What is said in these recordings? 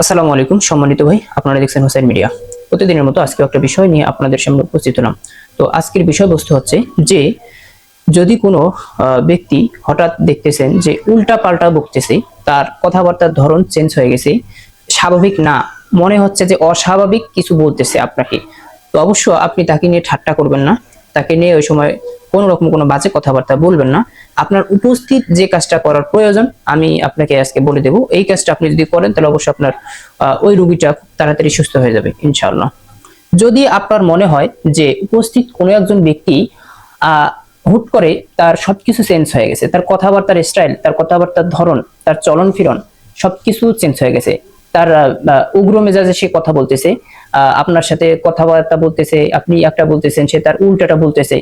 আসসালামু আলাইকুম, সম্মানিত ভাই, আপনারা দেখছেন হোসেন মিডিয়া। প্রতিদিনের মতো আজকে একটা বিষয় নিয়ে আপনাদের সামনে উপস্থিত হলাম। তো আজকের বিষয়বস্তু হচ্ছে যে, যদি কোনো ব্যক্তি হঠাৎ দেখতেছেন যে উল্টা পাল্টা বকতেছে, তার কথাবার্তার ধরন চেঞ্জ হয়ে গেছে, স্বাভাবিক না, মনে হচ্ছে যে অস্বাভাবিক কিছু বলতেছে আপনাকে, তো অবশ্য আপনি তাকে নিয়ে ঠাট্টা করবেন না। তাকে নিয়ে ওই সময় কোনো রকম কোনো বাজে কথাবার্তা বলবেন না। আপনার উপস্থিত যে কাজটা করার প্রয়োজন, আমি আপনাকে আজকে বলে দেব। এই কাজটা আপনি যদি করেন, তাহলে অবশ্যই আপনার ওই রুগীটা তাড়াতাড়ি সুস্থ হয়ে যাবে, ইনশাআল্লাহ। যদি আপনার মনে হয় যে উপস্থিত কোনো একজন ব্যক্তি হুট করে তার সবকিছু চেঞ্জ হয়ে গেছে, তার কথাবার্তার স্টাইল, তার কথাবার্তার ধরন, তার চলন ফিরন সবকিছু চেঞ্জ হয়ে গেছে, তার উগ্র মেজাজে সে কথা বলতেছে আপনার সাথে কথাবার্তা বলতেছে আপনি একটা বলতেছেন সে তার উল্টাটা বলতেছে।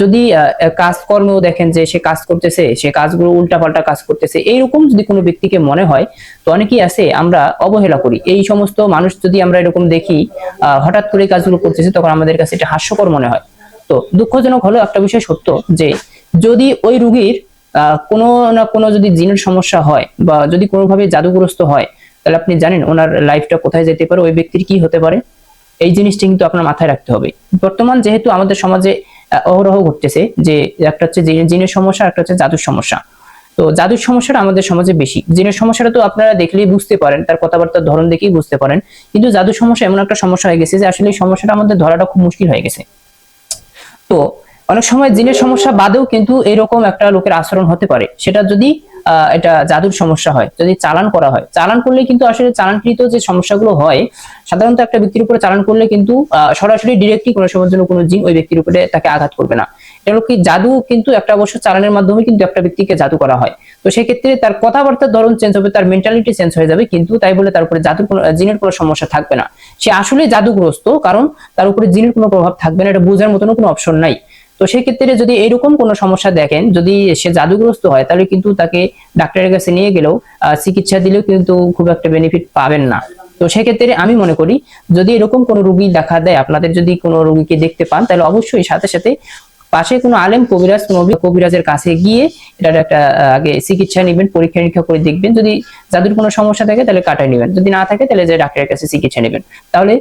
যদি আহ, কাজকর্মেও দেখেন যে সে কাজ করতেছে সে কাজগুলো উল্টাপাল্টা কাজ করতেছে এইরকম যদি কোনো ব্যক্তিকে মনে হয় তো অনেকেই আছে আমরা অবহেলা করি। এই সমস্ত মানুষ যদি আমরা এরকম দেখি হঠাৎ করে কাজগুলো করতেছে তখন আমাদের কাছে এটা হাস্যকর মনে হয়। তো দুঃখজনক হলেও একটা বিষয় সত্য যে যদি ওই রুগীর কোনো না কোনো যদি জিনের সমস্যা হয় বা যদি কোনোভাবে জাদুগ্রস্ত হয় তাহলে আপনি জানেন ওনার লাইফটা কোথায় যেতে পারে, ওই ব্যক্তির কি হতে পারে। এই জিনিসটা কিন্তু আপনার মাথায় রাখতে হবে। বর্তমান যেহেতু আমাদের সমাজে অহরহ ঘটতেছে যে একটা হচ্ছে জিনের সমস্যা, একটা হচ্ছে জাদুর সমস্যা। তো জাদুর সমস্যাটা আমাদের সমাজে বেশি। জিনের সমস্যাটা তো আপনারা দেখলেই বুঝতে পারেন, তার কথাবার্তার ধরন দেখেই বুঝতে পারেন। কিন্তু জাদুর সমস্যা এমন একটা সমস্যা হয়ে গেছে যে আসলে এই সমস্যাটা আমাদের ধরাটা খুব মুশকিল হয়ে গেছে। তো অনেক সময় জিনের সমস্যা বাদেও কিন্তু এরকম একটা লোকের আচরণ হতে পারে। সেটা যদি এটা জাদুর সমস্যা হয়, যদি চালান করা হয়। চালান করলে কিন্তু আসলে চালানকৃত যে সমস্যাগুলো হয়, সাধারণত একটা ব্যক্তির উপরে চালান করলে কিন্তু সরাসরি ডিরেক্টলি কোনো সময়ের জন্য কোনো জিন ওই ব্যক্তির উপরে তাকে আঘাত করবে না। এটা কি, জাদু কিন্তু একটা অবশ্য চালানের মাধ্যমে কিন্তু একটা ব্যক্তিকে জাদু করা হয়। তো সেক্ষেত্রে তার কথাবার্তার ধরন চেঞ্জ হবে, তার মেন্টালিটি চেঞ্জ হয়ে যাবে, কিন্তু তাই বলে তার উপরে জাদুর কোনো, জিনের কোনো সমস্যা থাকবে না। সে আসলে জাদুগ্রস্ত, কারণ তার উপরে জিনের কোনো প্রভাব থাকবে না, এটা বোঝার মতন কোনো অপশন নাই। তো সেক্ষেত্রে যদি এরকম কোনো সমস্যা দেখেন, যদি সে জাদুগ্রস্ত হয়, তাহলে কিন্তু তাকে ডাক্তারের কাছে নিয়ে গেলেও চিকিৎসা দিলেও কিন্তু খুব একটা বেনিফিট পাবেন না। তো সেক্ষেত্রে আমি মনে করি, যদি এরকম কোনো রুগী দেখা দেয়, আপনাদের যদি কোনো রুগীকে দেখতে পান, তাহলে অবশ্যই সাথে সাথে পাশে কোনো আলেম কবিরাজ কবিরাজের কাছে গিয়ে এটার একটা আগে চিকিৎসা নেবেন, পরীক্ষা নিরীক্ষা করে দেখবেন। যদি যাদের কোনো সমস্যা থাকে তাহলে কাটাই নেবেন। যদি না থাকে তাহলে যে ডাক্তারের কাছে চিকিৎসা নেবেন। তাহলে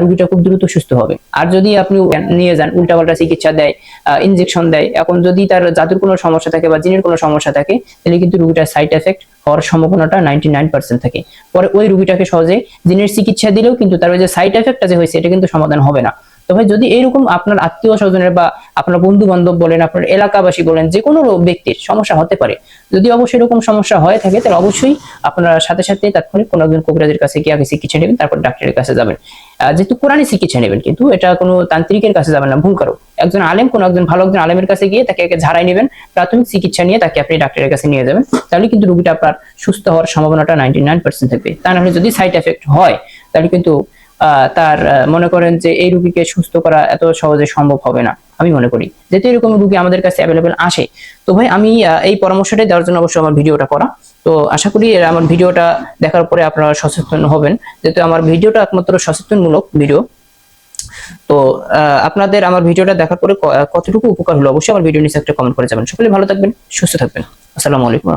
রুগীটা খুব দ্রুত সুস্থ হবে। আর যদি আপনি নিয়ে যান, উল্টাপাল্টা চিকিৎসা দেয় ইনজেকশন দেয়, এখন যদি তার জাদুর কোনো সমস্যা থাকে বা জিনের কোনো সমস্যা থাকে, তাহলে কিন্তু রুগীটার সাইড এফেক্ট হওয়ার সম্ভাবনাটা নাইনটি নাইন পার্সেন্ট থাকে। পরে ওই রুগীটাকে সহজে জিনের চিকিৎসা দিলেও কিন্তু তার ওই যে সাইড এফেক্টটা যে হয়েছে, এটা কিন্তু সমাধান হবে না। ভাই যদি এরকম আপনার আত্মীয় স্বজনের বা আপনার বন্ধু বান্ধব বলেন, আপনার এলাকাবাসী বলেন, যে কোনো ব্যক্তির সমস্যা হতে পারে। যদি অবশ্যই এরকম সমস্যা হয়ে থাকে, তাহলে অবশ্যই আপনারা সাথে সাথে তাৎক্ষণিক কোনো একজন কবিরাজের কাছে গিয়ে আগে চিকিৎসা নেবেন, তারপর ডাক্তারের কাছে যাবেন। যেহেতু কোরআনই চিকিৎসা নেবেন, কিন্তু এটা কোনো তান্ত্রিকের কাছে যাবেন না, ভুল করো একজন আলেম, কোনো একজন ভালো একজন আলেমের কাছে গিয়ে তাকে আগে ঝাড়াই নেবেন, প্রাথমিক চিকিৎসা নিয়ে তাকে আপনি ডাক্তারের কাছে নিয়ে যাবেন। তাহলে কিন্তু রুগীটা আপনার সুস্থ হওয়ার সম্ভাবনাটা নাইনটি নাইন পার্সেন্ট থাকবে। তা নাহলে যদি সাইড এফেক্ট হয়, তাহলে কিন্তু তার মনে করেন যে এই রুগীকে সুস্থ করা এত সহজে সম্ভব হবে না, আমি মনে করি। যেহেতু এরকম রুগী আমাদের কাছে অ্যাভেলেবেল আসে। তো ভাই, আমি এই পরামর্শটাই দেওয়ার জন্য অবশ্যই আমার ভিডিওটা করা। তো আশা করি আমার ভিডিওটা দেখার পরে আপনারা সচেতন হবেন। যেহেতু আমার ভিডিওটা একমাত্র সচেতনমূলক ভিডিও। তো আপনাদের আমার ভিডিওটা দেখার পরে কতটুকু উপকার হলো অবশ্যই আমার ভিডিও নিচে একটা কমেন্ট করে যাবেন। সকলে ভালো থাকবেন, সুস্থ থাকবেন। আসসালামু আলাইকুম।